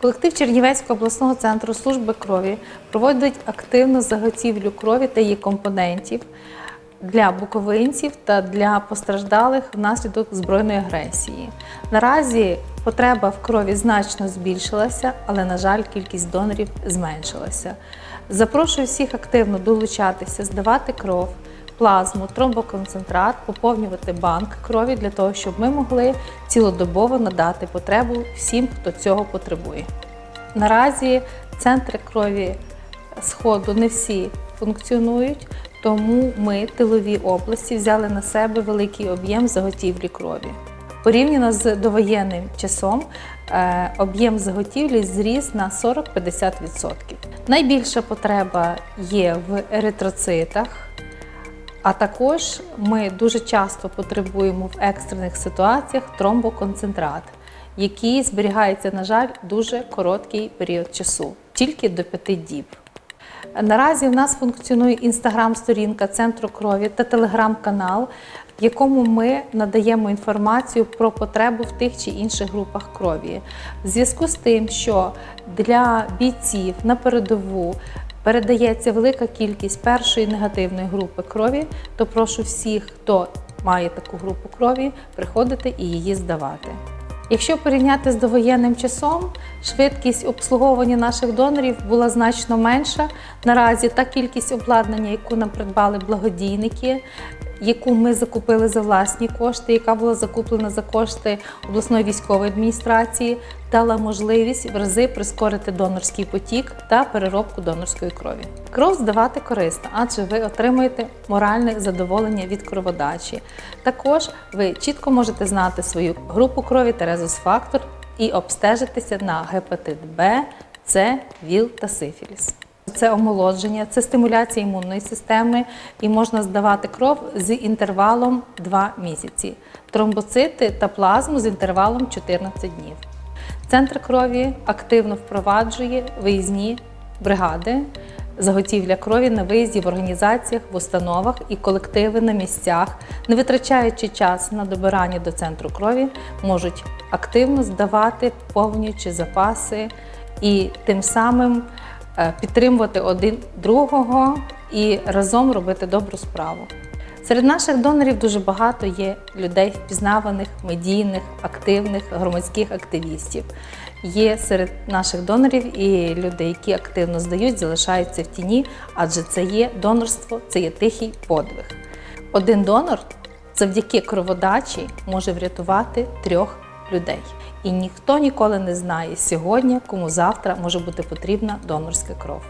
Колектив Чернівецького обласного центру служби крові проводить активну заготівлю крові та її компонентів для буковинців та для постраждалих внаслідок збройної агресії. Наразі потреба в крові значно збільшилася, але, на жаль, кількість донорів зменшилася. Запрошую всіх активно долучатися, здавати кров, плазму, тромбоконцентрат, поповнювати банк крові для того, щоб ми могли цілодобово надати потребу всім, хто цього потребує. Наразі центри крові Сходу не всі функціонують, тому ми, тилові області, взяли на себе великий об'єм заготівлі крові. Порівняно з довоєнним часом е, об'єм заготівлі зріс на 40-50%. Найбільша потреба є в еритроцитах, а також ми дуже часто потребуємо в екстрених ситуаціях тромбоконцентрат, який зберігається, на жаль, дуже короткий період часу, тільки до 5 діб. Наразі в нас функціонує інстаграм-сторінка Центру крові та телеграм-канал, в якому ми надаємо інформацію про потребу в тих чи інших групах крові. В зв'язку з тим, що для бійців на передову передається велика кількість першої негативної групи крові, то прошу всіх, хто має таку групу крові, приходити і її здавати. Якщо порівняти з довоєнним часом, швидкість обслуговування наших донорів була значно менша. Наразі та кількість обладнання, яку нам придбали благодійники, яку ми закупили за власні кошти, яка була закуплена за кошти обласної військової адміністрації, дала можливість в рази прискорити донорський потік та переробку донорської крові. Кров здавати корисно, адже ви отримуєте моральне задоволення від кроводачі. Також ви чітко можете знати свою групу крові та резус-фактор і обстежитися на гепатит Б, С, ВІЛ та сифіліс. Це омолодження, це стимуляція імунної системи і можна здавати кров з інтервалом 2 місяці, тромбоцити та плазму з інтервалом 14 днів. Центр крові активно впроваджує виїзні бригади, заготівля крові на виїзді в організаціях, в установах і колективи на місцях, не витрачаючи час на добирання до центру крові, можуть активно здавати, поповнюючи запаси і тим самим підтримувати один другого і разом робити добру справу. Серед наших донорів дуже багато є людей впізнаваних, медійних, активних, громадських активістів. Є серед наших донорів і люди, які активно здають, залишаються в тіні, адже це є донорство, це є тихий подвиг. Один донор завдяки кроводачі може врятувати трьох людей. І ніхто ніколи не знає сьогодні, кому завтра може бути потрібна донорська кров.